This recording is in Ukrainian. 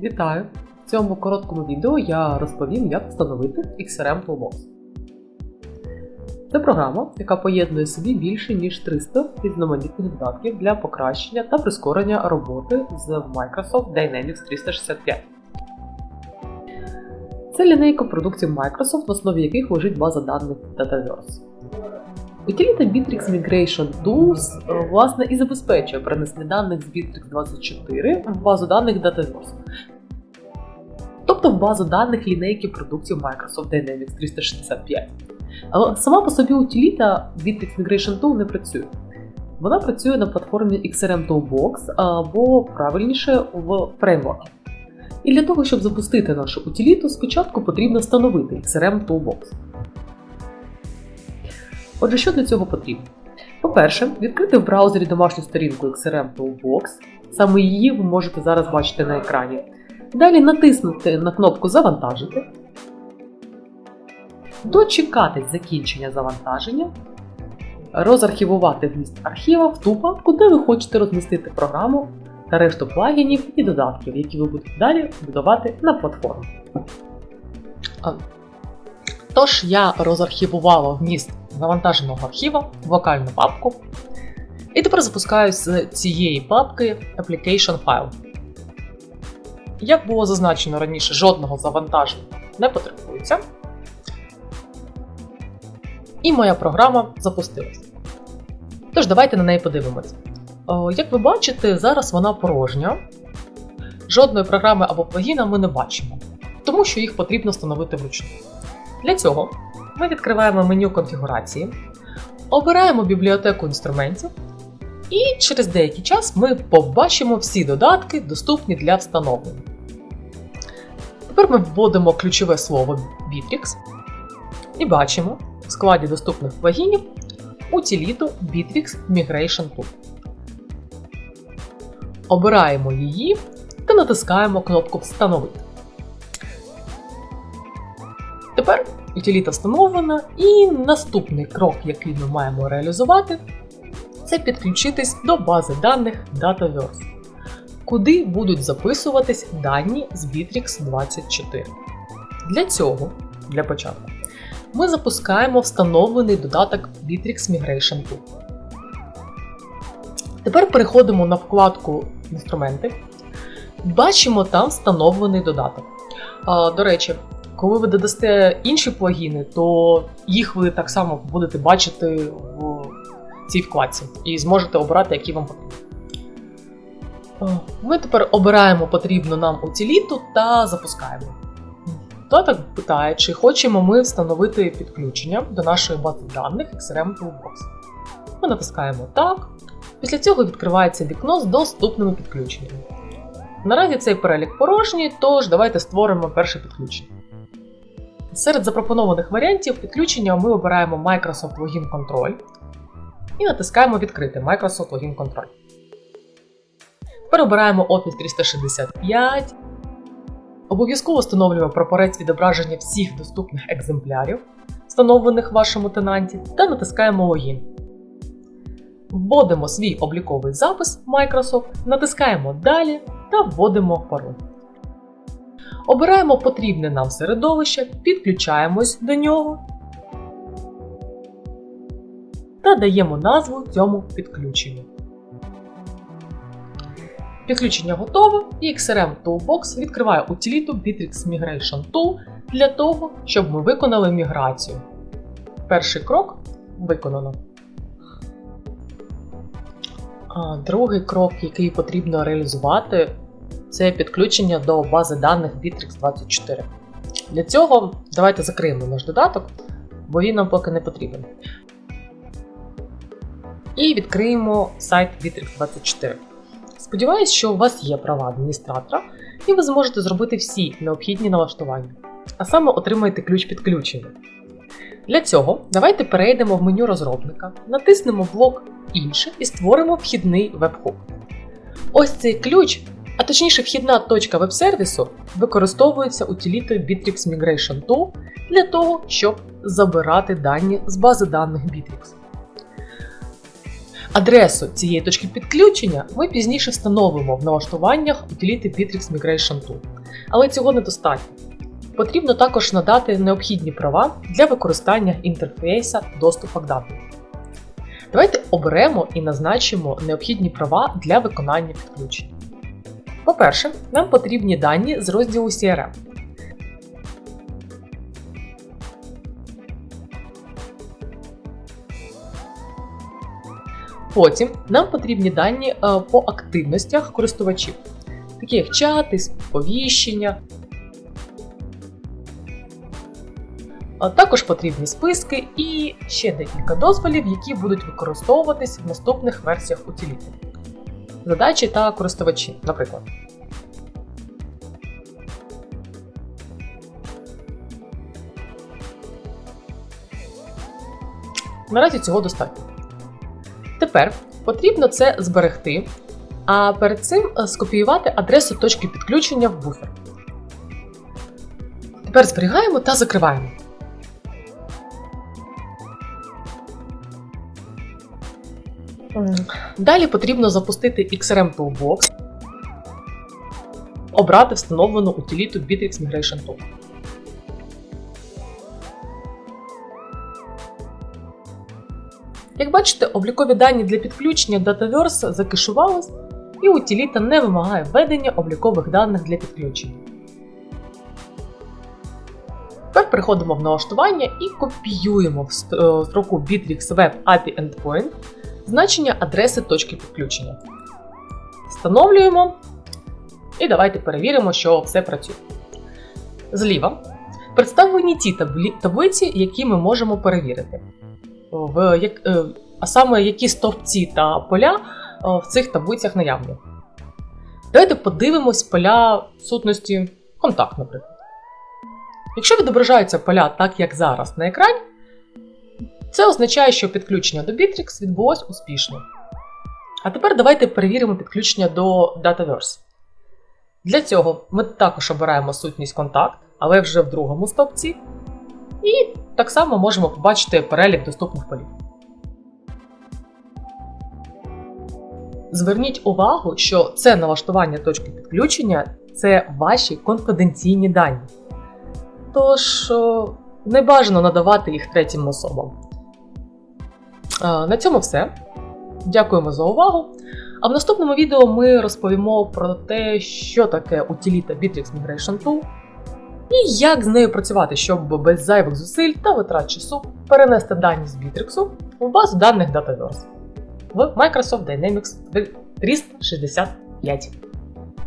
Вітаю! В цьому короткому відео я розповім, як встановити XRM Toolbox. Це програма, яка поєднує собі більше ніж 300 різноманітних додатків для покращення та прискорення роботи з Microsoft Dynamics 365. Це лінейка продуктів Microsoft, в основі яких лежить база даних Dataverse. Утиліта Bittrex Migration Tools е, власне і забезпечує перенесення даних з Bittrex 24 в базу даних Dataverse. Тобто в базу даних лінейки продуктів Microsoft Dynamics 365. Але сама по собі утиліта Bittrex Migration Tool не працює. Вона працює на платформі XRM Toolbox або правильніше в фреймворку. І для того, щоб запустити нашу утиліту, спочатку потрібно встановити XRM Toolbox. Отже, що для цього потрібно? По-перше, відкрити в браузері домашню сторінку XRM Toolbox. Саме її ви можете зараз бачити на екрані. Далі натиснути на кнопку Завантажити, дочекатись закінчення завантаження, розархівувати вміст архіва в ту папку, де ви хочете розмістити програму та решту плагінів і додатків, які ви будете далі будувати на платформі. Тож я розархівувала вміст завантаженого архіва в локальну папку. І тепер запускаю з цієї папки Application File. Як було зазначено раніше, жодного завантаження не потребується. І моя програма запустилась. Тож, давайте на неї подивимось. Як ви бачите, зараз вона порожня. Жодної програми або плагіна ми не бачимо, тому що їх потрібно встановити вручну. Для цього ми відкриваємо меню конфігурації, обираємо бібліотеку інструментів, і через деякий час ми побачимо всі додатки, доступні для встановлення. Тепер ми вводимо ключове слово Bittrex і бачимо в складі доступних плагінів утиліту Bittrex Migration Tool. Обираємо її та натискаємо кнопку Встановити. Тепер утиліта встановлена, і наступний крок, який ми маємо реалізувати, це підключитись до бази даних Dataverse, куди будуть записуватись дані з Bittrex 24. Для цього, для початку, ми запускаємо встановлений додаток Bittrex Migration Tool. Тепер переходимо на вкладку Інструменти. Бачимо там встановлений додаток. До речі, коли ви додасте інші плагіни, то їх ви так само будете бачити в цій вкладці і зможете обирати, які вам потрібні. Ми тепер обираємо потрібну нам утиліту та запускаємо. Додаток питає, чи хочемо ми встановити підключення до нашої бази даних XRM Toolbox. Ми натискаємо Так. Після цього відкривається вікно з доступними підключеннями. Наразі цей перелік порожній, тож давайте створимо перше підключення. Серед запропонованих варіантів підключення ми обираємо Microsoft Login Control і натискаємо Відкрити Microsoft Login Control. Тепер обираємо Office 365. Обов'язково встановлюємо прапорець відображення всіх доступних екземплярів, встановлених в вашому тенанті, та натискаємо Login. Вводимо свій обліковий запис Microsoft, натискаємо Далі та вводимо пароль. Обираємо потрібне нам середовище, підключаємось до нього та даємо назву цьому підключенню. Підключення готове і XRM Toolbox відкриває утиліту Bittrex Migration Tool для того, щоб ми виконали міграцію. Перший крок виконано. Другий крок, який потрібно реалізувати, це підключення до бази даних Bittrex 24. Для цього давайте закриємо наш додаток, бо він нам поки не потрібен. І відкриємо сайт Bittrex 24. Сподіваюсь, що у вас є права адміністратора, і ви зможете зробити всі необхідні налаштування, а саме отримаєте ключ підключення. Для цього давайте перейдемо в меню розробника, натиснемо блок Інше і створимо вхідний веб-хук. Ось цей ключ а точніше вхідна точка веб-сервісу використовується утилітою Bittrex Migration Tool для того, щоб забирати дані з бази даних Bittrex. Адресу цієї точки підключення ми пізніше встановимо в налаштуваннях утиліти Bittrex Migration Tool. Але цього недостатньо. Потрібно також надати необхідні права для використання інтерфейса доступу к даним. Давайте оберемо і назначимо необхідні права для виконання підключення. По-перше, нам потрібні дані з розділу CRM. Потім нам потрібні дані е, по активностях користувачів, такі як чати, сповіщення. Також потрібні списки і ще декілька дозволів, які будуть використовуватись в наступних версіях утиліти. Задачі та користувачі, наприклад. Наразі цього достатньо. Тепер потрібно це зберегти, а перед цим е, скопіювати адресу точки підключення в буфер. Тепер зберігаємо та закриваємо. Далі потрібно запустити XRM Toolbox, обрати встановлену утиліту Bittrex Migration Tool. Як бачите, облікові дані для підключення Dataverse закешувались, і утиліта не вимагає введення облікових даних для підключення. Тепер переходимо в налаштування і копіюємо в е, строку Bittrex Web API Endpoint значення адреси точки підключення. Встановлюємо і давайте перевіримо, що все працює. Зліва представлені ті таблиці, які ми можемо перевірити. Е, а саме які стовпці та поля е, в цих таблицях наявні. Давайте подивимось поля сутності контакт, наприклад. Якщо відображаються поля так, як зараз на екрані, це означає, що підключення до Bittrex відбулось успішно. А тепер давайте перевіримо підключення до Dataverse. Для цього ми також обираємо сутність контакт, але вже в другому стовпці. І так само можемо побачити перелік доступних полів. Зверніть увагу, що це налаштування точки підключення це ваші конфіденційні дані. Тож не бажано надавати їх третім особам. Е, На цьому все. Дякуємо за увагу. А в наступному відео ми розповімо про те, що таке утиліта Bittrex Migration Tool і як з нею працювати, щоб без зайвих зусиль та витрат часу перенести дані з Bittrex в базу даних Dataverse в Microsoft Dynamics 365.